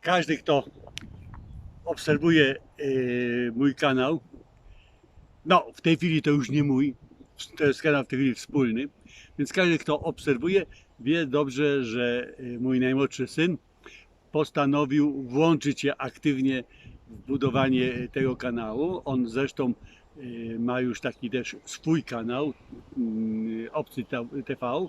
każdy, kto obserwuje e, mój kanał, no w tej chwili to już nie mój, to jest kanał w tej chwili wspólny, więc każdy, kto obserwuje, wie dobrze, że e, mój najmłodszy syn postanowił włączyć się aktywnie w budowanie tego kanału. On zresztą e, ma już taki też swój kanał, Obcy TV,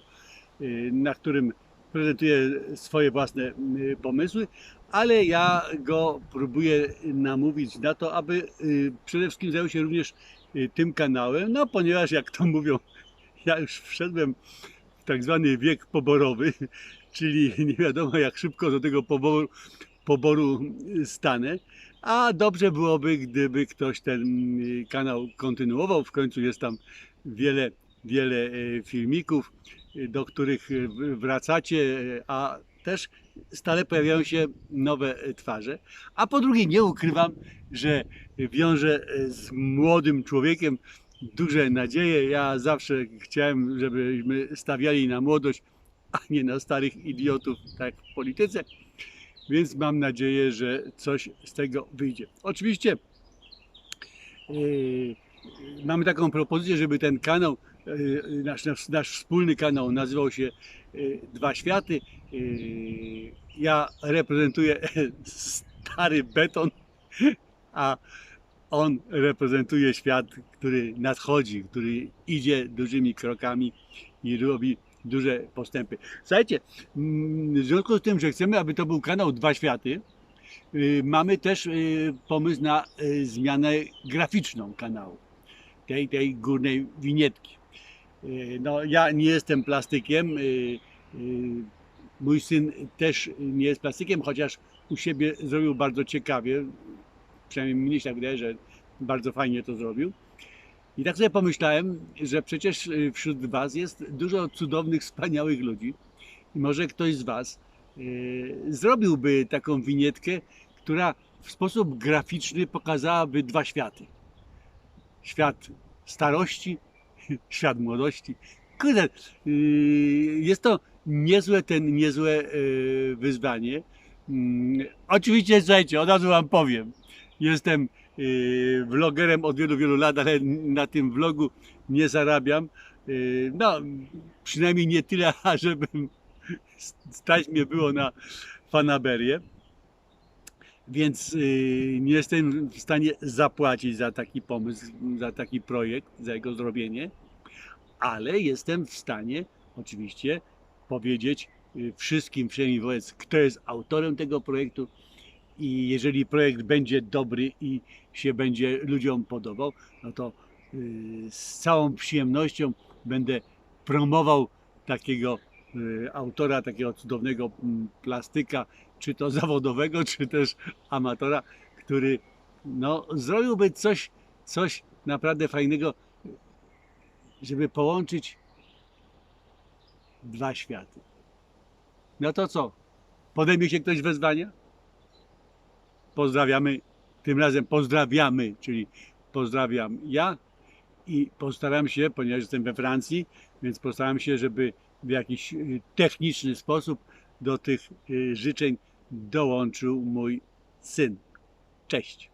y, na którym prezentuje swoje własne pomysły, ale ja go próbuję namówić na to, aby y, przede wszystkim zajął się również y, tym kanałem, no ponieważ jak to mówią, ja już wszedłem w tak zwany wiek poborowy, czyli nie wiadomo jak szybko do tego poboru, poboru y, stanę, a dobrze byłoby, gdyby ktoś ten kanał kontynuował, w końcu jest tam wiele, wiele filmików, do których w- wracacie, y, a też stale pojawiają się nowe y, twarze. A po drugie, nie ukrywam, że wiążę y, z młodym człowiekiem duże nadzieje. Ja zawsze chciałem, żebyśmy stawiali na młodość, a nie na starych idiotów, tak w polityce. Więc mam nadzieję, że coś z tego wyjdzie. Oczywiście yy, mamy taką propozycję, żeby ten kanał, nasz, nasz, nasz wspólny kanał nazywał się yy, Dwa Światy. Yy, ja reprezentuję stary beton, a on reprezentuje świat, który nadchodzi, który idzie dużymi krokami i robi duże postępy. Słuchajcie, mm, w związku z tym, że chcemy, aby to był kanał Dwa Światy, y, mamy też y, pomysł na y, zmianę graficzną kanału, tej, tej górnej winietki. Y, No, ja nie jestem plastykiem, y, y, mój syn też nie jest plastykiem, chociaż u siebie zrobił bardzo ciekawie, przynajmniej mnie się tak wydaje, że bardzo fajnie to zrobił. I tak sobie pomyślałem, że przecież wśród Was jest dużo cudownych, wspaniałych ludzi. I może ktoś z Was zrobiłby taką winietkę, która w sposób graficzny pokazałaby dwa światy. Świat starości, świat młodości. Kurde, y, jest to niezłe, ten niezłe y, wyzwanie. Mm, Oczywiście, słuchajcie, od razu Wam powiem, jestem y, vlogerem od wielu, wielu lat, ale na tym vlogu nie zarabiam. No, przynajmniej nie tyle, ażeby stać mnie było na fanaberię. Więc y, nie jestem w stanie zapłacić za taki pomysł, za taki projekt, za jego zrobienie, ale jestem w stanie oczywiście powiedzieć y, wszystkim, przynajmniej wobec, kto jest autorem tego projektu, i jeżeli projekt będzie dobry i się będzie ludziom podobał, no to y, z całą przyjemnością będę promował takiego autora, takiego cudownego mm, plastyka, czy to zawodowego, czy też amatora, który no, zrobiłby coś, coś naprawdę fajnego, żeby połączyć dwa światy. No to co? Podejmie się ktoś wezwania? pozdrawiamy, tym razem pozdrawiamy, czyli pozdrawiam ja i postaram się, ponieważ jestem we Francji, więc postaram się, żeby w jakiś y, techniczny sposób do tych y, życzeń dołączył mój syn. Cześć.